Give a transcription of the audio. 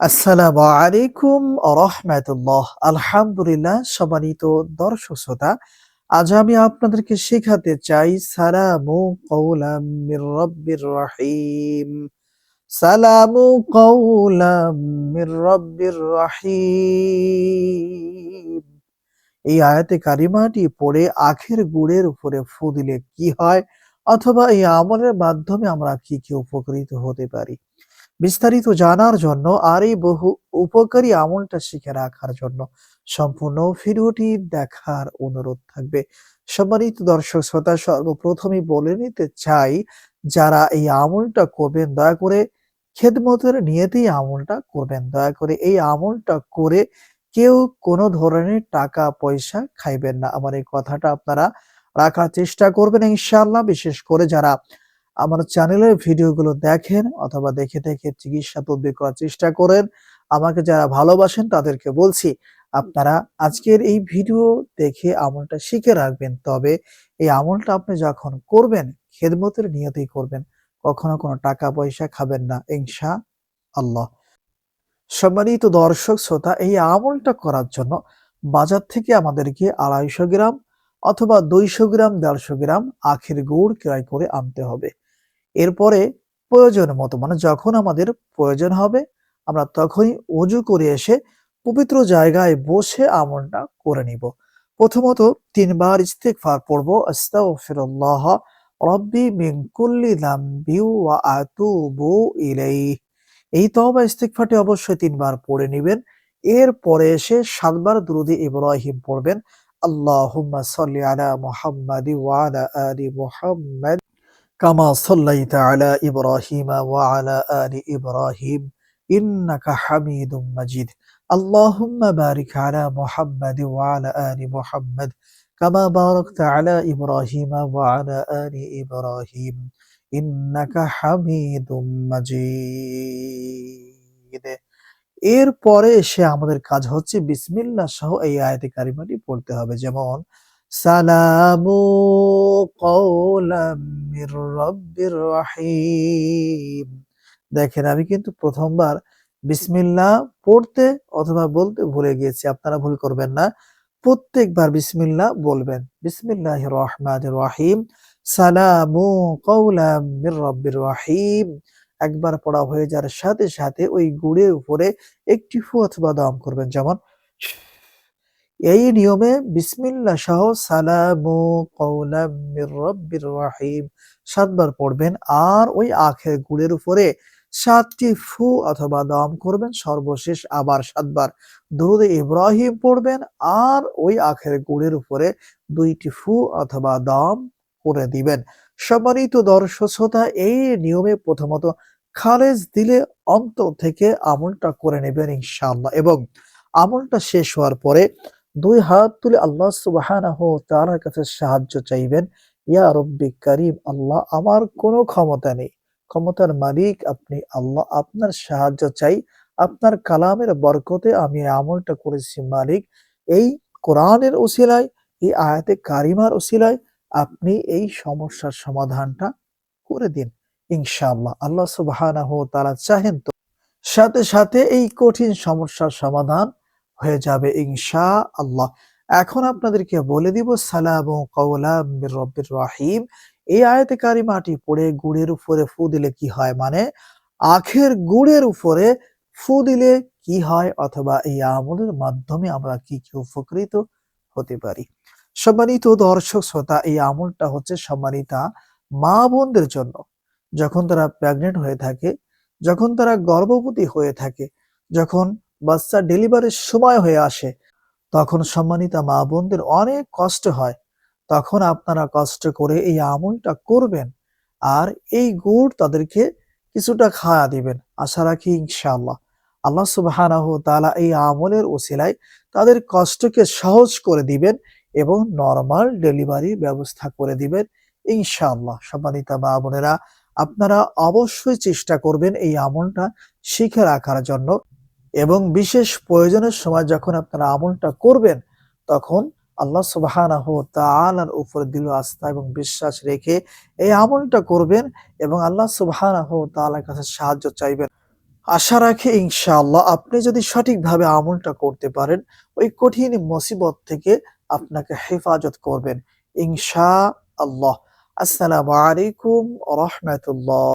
আসসালামু আলাইকুম রহমাতুল্লাহ। আলহামদুলিল্লাহ, সম্মানিত দর্শক শ্রোতা, আজ আমি আপনাদেরকে শেখাতে চাই, সালামু কৌলাম রব্বির রহিম। সালামু কৌলাম রব্বির রহিম। এই আয়াতে কারিমাটি পড়ে আখের গুড়ের উপরে ফু দিলে কি হয়? অথবা এই আমলের মাধ্যমে আমরা কি কি উপকৃত হতে পারি? বিস্তারিত জানার জন্য আর এই বহু উপকারী আমলটা শিখে রাখার জন্য সম্পূর্ণ ভিডিওটি দেখার অনুরোধ থাকবে। সম্মানিত দর্শক শ্রোতা সর্বপ্রথমে বলে নিতে চাই, যারা এই আমলটা করবেন, দয়া করে খেদমতের নিয়েতেই আমলটা করবেন। দয়া করে এই আমলটা করে কেউ কোনো ধরনের টাকা, পয়সা খাইবেন না। আমার এই কথাটা আপনারা রাখার চেষ্টা করবেন ইনশাআল্লাহ। বিশেষ করে যারা আমার চ্যানেলের ভিডিওগুলো দেখেন অথবা দেখে দেখে চিকিৎসা তদবির করার চেষ্টা করেন। আমাকে যারা ভালোবাসেন তাদেরকে বলছি, আপনারা আজকের এই ভিডিও দেখে আমলটা শিখে রাখবেন। তবে এই আমলটা আপনি যখন করবেন, খেদমতের নিয়তেই করবেন। কখনো কোনো টাকা পয়সা খাবেন না ইনশা আল্লাহ সম্মানিত দর্শক, শ্রোতা, এই আমলটা করার জন্য বাজার থেকে আমাদেরকে আড়াইশো গ্রাম অথবা দুইশো গ্রাম, দেড়শো গ্রাম আখের গুড় ক্রয় করে আনতে হবে। এরপরে প্রয়োজন মতো মানে যখন আমাদের প্রয়োজন হবে, আমরা তখনই অজু করে এসে পবিত্র জায়গায় বসে আমলটা করে নিব। প্রথমত তিনবার ইস্তেগফার পড়ব, আস্তাগফিরুল্লাহ, রব্বি মিন কুল্লি যামবি ওয়া আতুবু ইলাইহি। এই তওবা ইস্তেগফারটি অবশ্যই তিনবার পড়ে নেবেন। এরপরে এসে সাতবার দুরুদে ইব্রাহিম পড়বেন। আল্লাহুম্মা সাল্লি আলা মুহাম্মাদি ওয়া আলা আলি মুহাম্মাদ। কামা আলা ইব্রাহিমা ওয়া আলা আলি ইব্রাহিম ইন্নাকা হামিদুম বারিক আলা মুহাম্মাদি ওয়া আলা আলি মুহাম্মাদ কামা বারাকতা আলা ইব্রাহিমা ওয়া আলা আলি ইব্রাহিম ইন্নাকা হামিদুম এরপরে এসে আমাদের কাজ হচ্ছে বিসমিল্লাহ সহ এই আয়াতে কারিমাটি পড়তে হবে। যেমন সালামু কওলাম মির রব্বির রহিম। দেখেন, আমি কিন্তু প্রথমবার বিসমিল্লাহ পড়তে অথবা বলতে ভুলে গিয়েছি, আপনারা ভুল করবেন না। প্রত্যেকবার বিসমিল্লাহ বলবেন। বিসমিল্লাহ রহমান রহিম। সালামু কওলাম মির রব্বির রহিম। একবার পড়া হয়ে যাওয়ার সাথে সাথে ওই গুড়ের উপরে একটি ফু অথবা দম করবেন। যেমন এই নিয়মে বিসমিল্লা সহ সালামু কওলাম মির সাতবার পড়বেন আর ওই আখের গুড়ের উপরে সাতটি ফু অথবা দম করবেন, সর্বশেষ আবার সাতবার। দুরুদে ইব্রাহিম পড়বেন আর ওই আখের গুড়ের উপরে দুইটি ফু অথবা দম করে দিবেন। সম্মানিত দর্শক শ্রোতা, এই নিয়মে প্রথমত খালেজ দিলে অন্তর থেকে আমলটা করে নেবেন ইনশাআল্লাহ। এবং আমলটা শেষ হওয়ার পরে দুই হাত তুলে আল্লাহ সুবহানাহু তাআলার কাছে সাহায্য চাইবেন, ইয়া রব্বি করিম, আল্লাহ আমার কোনো ক্ষমতা নেই। ক্ষমতার মালিক আপনি, আল্লাহ আপনার সাহায্য চাই, আপনার কালামের বরকতে আমি আমলটা করেছি মালিক। এই কোরআনের ওসিলায়, এই আয়াতে কারিমার ওসিলায় আপনি এই সমস্যার সমাধানটা করে দিন, ইনশাআল্লাহ। আল্লাহ সুবহানাহু তারা চাহেন তো। সাথে সাথে এই কঠিন সমস্যার সমাধান হয়ে যাবে ইনশা আল্লাহ এখন আপনাদেরকে বলে দিব, সালাম মির রব্বির রহিম। এই আয়াতে কারিমাটি পড়ে গুড়ের উপরে ফু দিলে কি হয় মানে আখের গুড়ের উপরে ফু দিলে কি হয় অথবা এই আমলের মাধ্যমে আমরা কি কি উপকৃত হতে পারি? সম্মানিত দর্শক শ্রোতা, এই আমলটা হচ্ছে সম্মানিতা মা বোনদের জন্য। যখন তারা প্রেগনেন্ট হয়ে থাকে, যখন তারা গর্ভবতী হয়ে থাকে, যখন বাচ্চা ডেলিভারির সময় হয়ে আসে। তখন সম্মানিতা মা বোনদের অনেক কষ্ট হয়। তখন আপনারা কষ্ট করে এই আমলটা করবেন আর এই গুড় তাদেরকে কিছুটা খাওয়া দিবেন। আশা রাখি ইনশাআল্লাহ। আল্লাহ সুবহানাহু তাআলা এই আমলের ওসিলায় তাদের কষ্টকে সহজ করে দিবেন এবং নরমাল ডেলিভারির ব্যবস্থা করে দিবেন ইনশাআল্লাহ। সম্মানিতা মা বোনেরা, আপনারা অবশ্যই চেষ্টা করবেন এই আমলটা শিখে রাখার জন্য। এবং বিশেষ প্রয়োজনের সময় যখন আপনারা আমলটা করবেন, তখন আল্লাহ সুবহানাহু তাআলার উপর দৃঢ় আস্থা এবং বিশ্বাস রেখে এই আমলটা করবেন এবং আল্লাহ সুবহানাহু তাআলার কাছে সাহায্য চাইবেন। আশা রাখি ইনশাআল্লাহ আপনি যদি সঠিকভাবে আমলটা করতে পারেন, ওই কঠিন মুসিবত থেকে আপনাকে হেফাজত করবেন। ইনশা আল্লাহ আসসালামু আলাইকুম রহমতুল্লাহ।